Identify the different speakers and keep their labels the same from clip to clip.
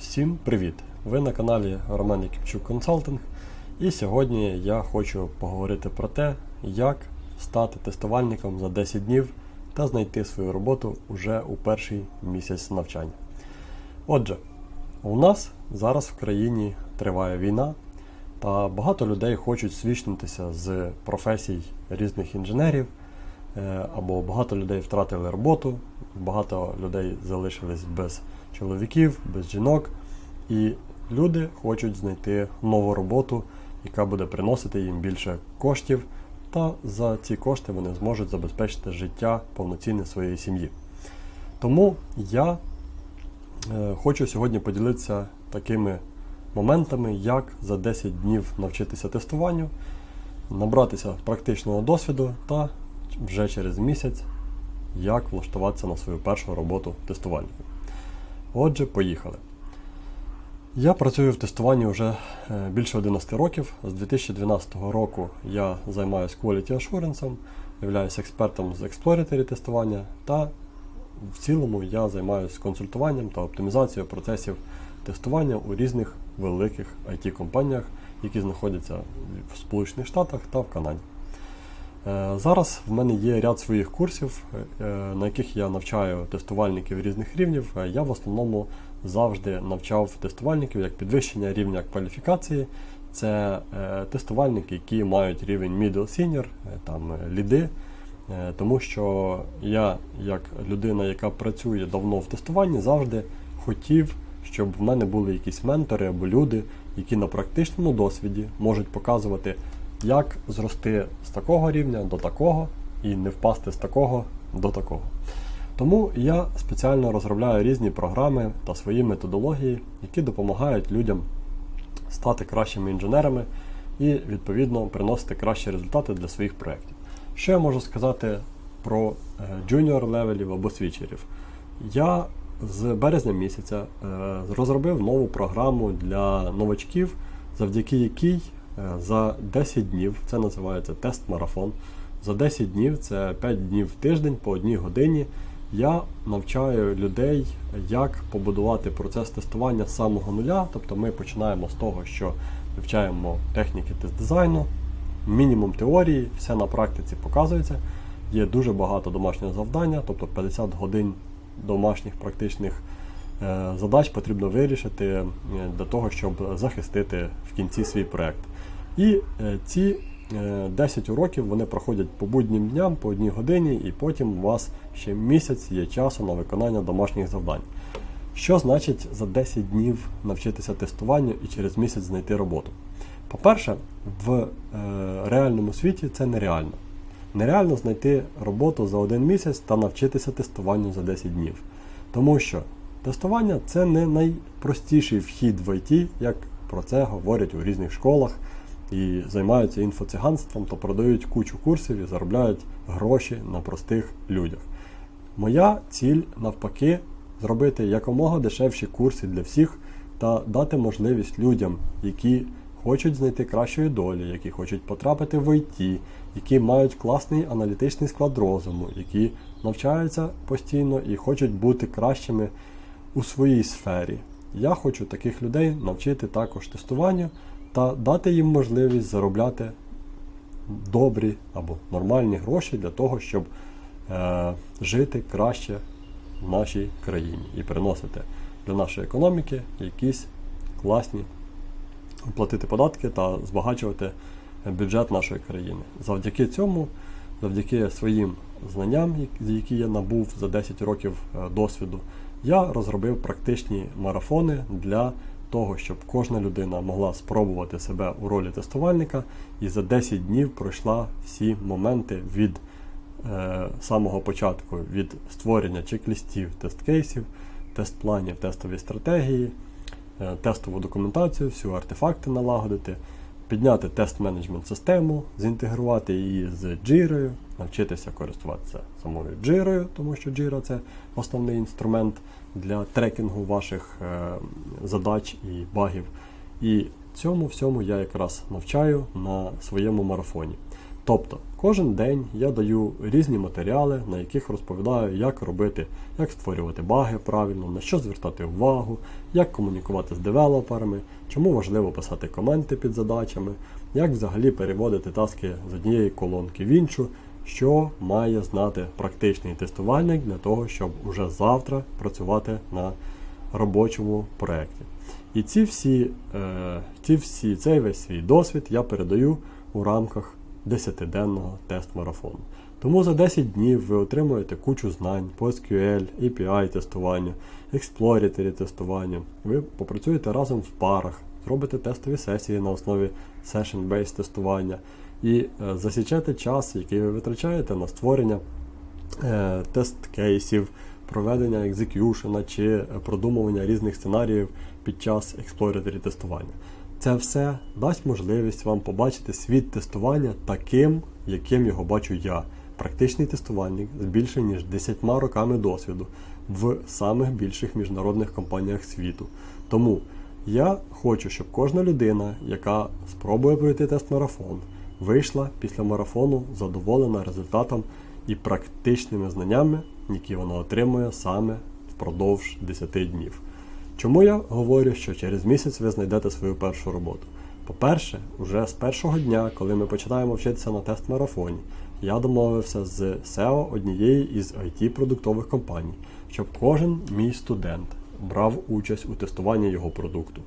Speaker 1: Всім привіт! Ви на каналі Роман Якимчук Консалтинг. І сьогодні я хочу поговорити про те, як стати тестувальником за 10 днів та знайти свою роботу уже у перший місяць навчання. Отже, у нас зараз в країні триває війна, та багато людей хочуть свічнутися з професій різних інженерів, е, або багато людей втратили роботу, багато людей залишились без чоловіків, без жінок. І люди хочуть знайти нову роботу, яка буде приносити їм більше коштів, та за ці кошти вони зможуть забезпечити життя повноцінне своєї сім'ї. Тому я е, хочу сьогодні поділитися такими моментами, як за 10 днів навчитися тестуванню, набратися практичного досвіду та вже через місяць як влаштуватися на свою першу роботу тестувальником. Отже, поїхали. Я працюю в тестуванні вже е, більше 11 років. З 2012 року я займаюся Quality Assurance, являюся експертом з Exploratory тестування та в цілому я займаюся консультуванням та оптимізацією процесів тестування у різних великих IT-компаніях, які знаходяться в Сполучених Штатах та в Канаді. Е, Зараз в мене є ряд своїх курсів, е, на яких я навчаю тестувальників різних рівнів. Е, Я в основному завжди навчав тестувальників як підвищення рівня кваліфікації. Це тестувальники, які мають рівень middle senior, там ліди. Тому що я, як людина, яка працює давно в тестуванні, завжди хотів, щоб в мене були якісь ментори або люди, які на практичному досвіді можуть показувати, як зрости з такого рівня до такого і не впасти з такого до такого. Тому я спеціально розробляю різні програми та свої методології, які допомагають людям стати кращими інженерами і, відповідно, приносити кращі результати для своїх проєктів. Що я можу сказати про джуніор левелів або свічерів? Я з березня місяця е, розробив нову програму для новачків, завдяки якій е, за 10 днів, це називається тест-марафон. За 10 днів, це 5 днів в тиждень по одній годині. Я навчаю людей, як побудувати процес тестування з самого нуля. Тобто ми починаємо з того, що вивчаємо техніки тест-дизайну, мінімум теорії, все на практиці показується. Є дуже багато домашнього завдання, тобто 50 годин домашніх практичних е, задач потрібно вирішити е, для того, щоб захистити в кінці свій проект. І е, ці е, 10 уроків вони проходять по буднім дням, по одній годині, і потім у вас ще місяць є часу на виконання домашніх завдань. Що значить за 10 днів навчитися тестуванню і через місяць знайти роботу? По-перше, в е, реальному світі це нереально. Нереально знайти роботу за один місяць та навчитися тестуванню за 10 днів. Тому що тестування це не найпростіший вхід в ІТ, як про це говорять у різних школах і займаються інфоциганством, то продають кучу курсів і заробляють гроші на простих людях. Моя ціль навпаки зробити якомога дешевші курси для всіх та дати можливість людям, які хочуть знайти кращої долі, які хочуть потрапити в ІТ, які мають класний аналітичний склад розуму, які навчаються постійно і хочуть бути кращими у своїй сфері. Я хочу таких людей навчити також тестуванню та дати їм можливість заробляти добрі або нормальні гроші для того, щоб е, жити краще в нашій країні і приносити для нашої економіки якісь класні платити податки та збагачувати бюджет нашої країни. Завдяки цьому, завдяки своїм знанням, які- я набув за 10 років е, досвіду, я розробив практичні марафони для того, щоб кожна людина могла спробувати себе у ролі тестувальника і за 10 днів пройшла всі моменти від е, самого початку, від створення чек-лістів, тест-кейсів, тест-планів, тестові стратегії, е, тестову документацію, всю артефакти налагодити, підняти тест-менеджмент систему, зінтегрувати її з Jira, навчитися користуватися самою Jira, тому що Jira це основний інструмент для трекінгу ваших е, задач і багів. І цьому всьому я якраз навчаю на своєму марафоні. Тобто, кожен день я даю різні матеріали, на яких розповідаю, як робити, як створювати баги правильно, на що звертати увагу, як комунікувати з девелоперами, чому важливо писати коменти під задачами, як взагалі переводити таски з однієї колонки в іншу, що має знати практичний тестувальник для того, щоб уже завтра працювати на робочому проєкті. І ці всі, е, ці всі, цей весь свій досвід я передаю у рамках 10-денного тест-марафону. Тому за 10 днів ви отримуєте кучу знань по SQL, API тестуванню, Exploratory тестуванню. Ви попрацюєте разом в парах, зробите тестові сесії на основі session-based тестування і е, засічете час, який ви витрачаєте на створення е, тест-кейсів, проведення екзекюшена чи е, продумування різних сценаріїв під час exploratory тестування. Це все дасть можливість вам побачити світ тестування таким, яким його бачу я. Практичний тестувальник з більше ніж 10 роками досвіду в самих більших міжнародних компаніях світу. Тому я хочу, щоб кожна людина, яка спробує пройти тест-марафон, вийшла після марафону задоволена результатом і практичними знаннями, які вона отримує саме впродовж 10 днів. Чому я говорю, що через місяць ви знайдете свою першу роботу? По-перше, уже з першого дня, коли ми починаємо вчитися на тест-марафоні, я домовився з SEO однієї із IT-продуктових компаній, щоб кожен мій студент брав участь у тестуванні його продукту.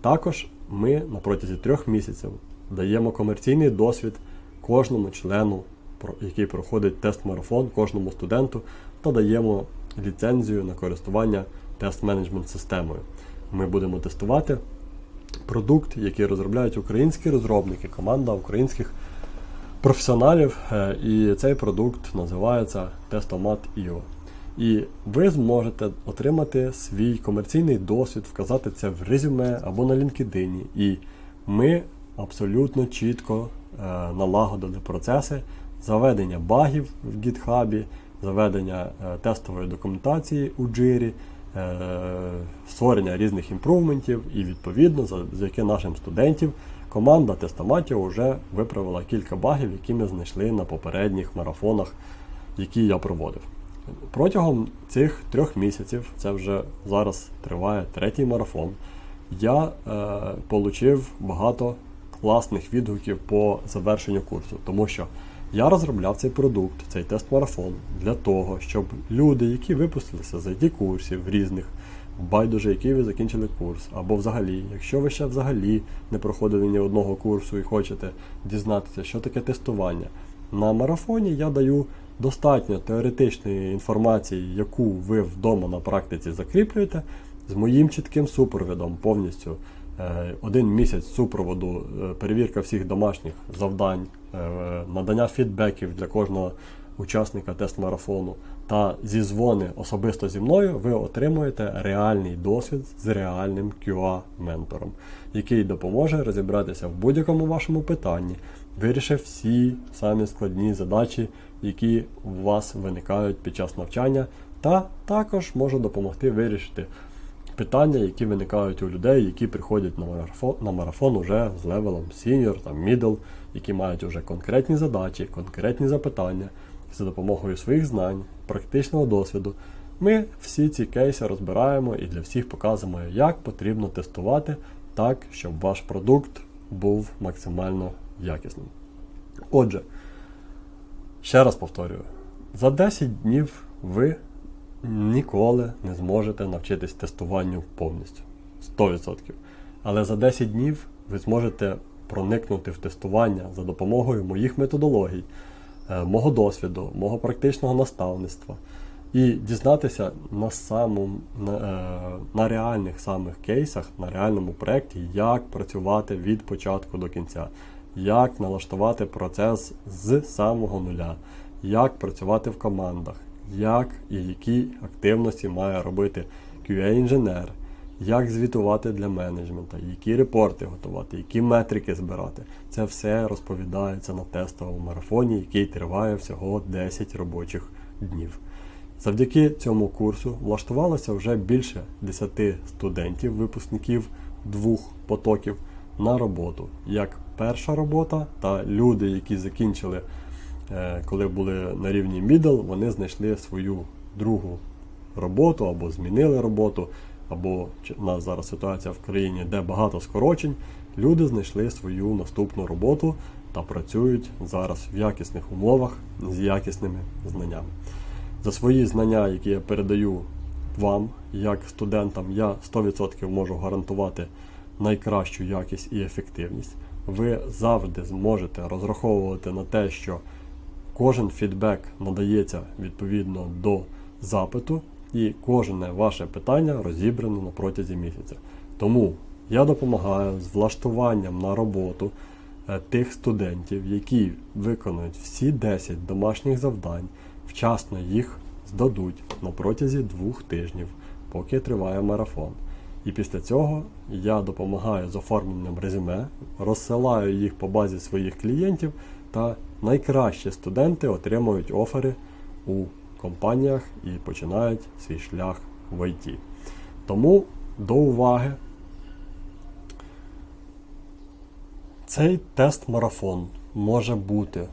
Speaker 1: Також ми на протязі трьох місяців даємо комерційний досвід кожному члену, який проходить тест-марафон, кожному студенту, та даємо ліцензію на користування тест-менеджмент системою. Ми будемо тестувати продукт, який розробляють українські розробники, команда українських професіоналів. е, І цей продукт називається Testomat IO. І ви зможете отримати свій комерційний досвід, вказати це в резюме або на LinkedIn. І ми абсолютно чітко е, налагодили процеси заведення багів в GitHub, заведення е, тестової документації у Jira, створення різних імпрувментів і відповідно завдяки нашим студентів команда тестоматів вже виправила кілька багів, які ми знайшли на попередніх марафонах, які я проводив. Протягом цих трьох місяців, це вже зараз триває третій марафон, я е, получив багато класних відгуків по завершенню курсу, тому що я розробляв цей продукт, цей тест-марафон для того, щоб люди, які випустилися з it курсів різних, байдуже, який ви закінчили курс, або взагалі, якщо ви ще взагалі не проходили ні одного курсу і хочете дізнатися, що таке тестування, на марафоні я даю достатньо теоретичної інформації, яку ви вдома на практиці закріплюєте, з моїм чітким супровідом повністю. Е, Один місяць супроводу, е, перевірка всіх домашніх завдань, е, надання фідбеків для кожного учасника тест-марафону та зізвони особисто зі мною, ви отримуєте реальний досвід з реальним QA-ментором, який допоможе розібратися в будь-якому вашому питанні, вирішив всі самі складні задачі, які у вас виникають під час навчання, та також може допомогти вирішити питання, які виникають у людей, які приходять на марафон, на марафон уже з левелом senior, там middle, які мають уже конкретні задачі, конкретні запитання. За допомогою своїх знань, практичного досвіду, ми всі ці кейси розбираємо і для всіх показуємо, як потрібно тестувати так, щоб ваш продукт був максимально якісним. Отже, ще раз повторюю: за 10 днів ви ніколи не зможете навчитись тестуванню повністю 100%. Але за 10 днів ви зможете проникнути в тестування за допомогою моїх методологій, е, мого досвіду, мого практичного наставництва і дізнатися на самому на, е, на реальних самих кейсах, на реальному проєкті, як працювати від початку до кінця, як налаштувати процес з самого нуля, як працювати в командах, як і які активності має робити QA-інженер, як звітувати для менеджмента, які репорти готувати, які метрики збирати. Це все розповідається на тестовому марафоні, який триває всього 10 робочих днів. Завдяки цьому курсу влаштувалося вже більше 10 студентів, випускників двох потоків на роботу як перша робота, та люди, які закінчили, коли були на рівні middle, вони знайшли свою другу роботу або змінили роботу, або у нас зараз ситуація в країні, де багато скорочень. Люди знайшли свою наступну роботу та працюють зараз в якісних умовах з якісними знаннями. За свої знання, які я передаю вам, як студентам, я 100% можу гарантувати найкращу якість і ефективність. Ви завжди зможете розраховувати на те, що кожен фідбек надається відповідно до запиту, і кожне ваше питання розібрано на протязі місяця. Тому я допомагаю з влаштуванням на роботу е, тих студентів, які виконують всі 10 домашніх завдань, вчасно їх здадуть на протязі двох тижнів, поки триває марафон. І після цього я допомагаю з оформленням резюме, розсилаю їх по базі своїх клієнтів, та найкращі студенти отримують офери у компаніях і починають свій шлях в ІТ. Тому до уваги. Цей тест-марафон може бути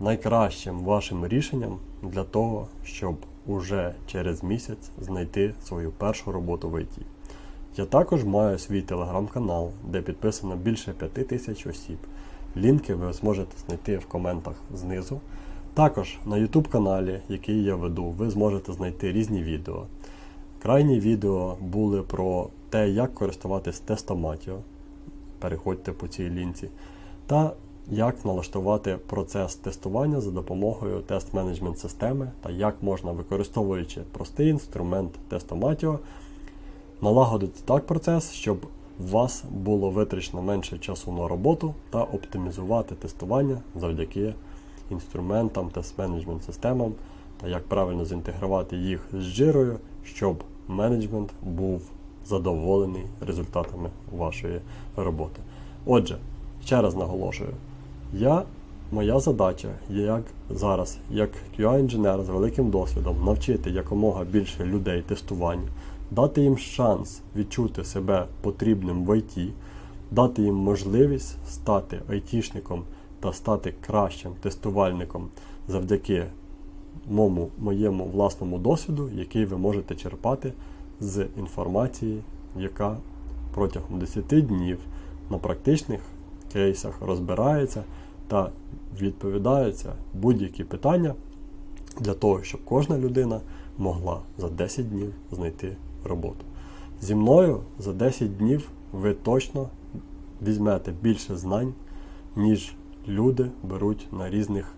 Speaker 1: найкращим вашим рішенням для того, щоб уже через місяць знайти свою першу роботу в ІТ. Я також маю свій телеграм-канал, де підписано більше 5 тисяч осіб. Лінки ви зможете знайти в коментах знизу. Також на YouTube каналі, який я веду, ви зможете знайти різні відео. Крайні відео були про те, як користуватись тестоматіо. Переходьте по цій лінці. Та як налаштувати процес тестування за допомогою тест-менеджмент системи та як можна, використовуючи простий інструмент тестоматіо, налагодити так процес, щоб у вас було витрачено менше часу на роботу та оптимізувати тестування завдяки інструментам, тест-менеджмент системам та як правильно зінтегрувати їх з жирою, щоб менеджмент був задоволений результатами вашої роботи. Отже, ще раз наголошую, я, моя задача є як зараз, як QA-інженер з великим досвідом, навчити якомога більше людей тестуванню, дати їм шанс відчути себе потрібним в ІТ, дати їм можливість стати айтішником та стати кращим тестувальником завдяки мому, моєму власному досвіду, який ви можете черпати з інформації, яка протягом 10 днів на практичних кейсах розбирається та відповідаються будь-які питання для того, щоб кожна людина могла за 10 днів знайти роботу. Зі мною за 10 днів ви точно візьмете більше знань, ніж люди беруть на різних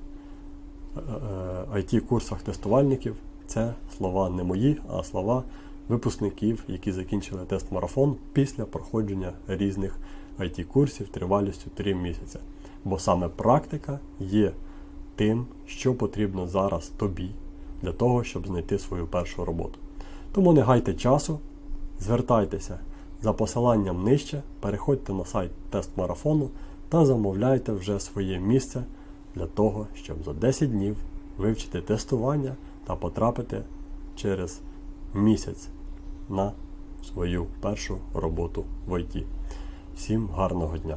Speaker 1: it курсах тестувальників. Це слова не мої, а слова випускників, які закінчили тест-марафон після проходження різних it курсів тривалістю 3 місяці. Бо саме практика є тим, що потрібно зараз тобі для того, щоб знайти свою першу роботу. Тому не гайте часу, звертайтеся за посиланням нижче, переходьте на сайт тест-марафону та замовляйте вже своє місце для того, щоб за 10 днів вивчити тестування та потрапити через місяць на свою першу роботу в ІТ. Всім гарного дня!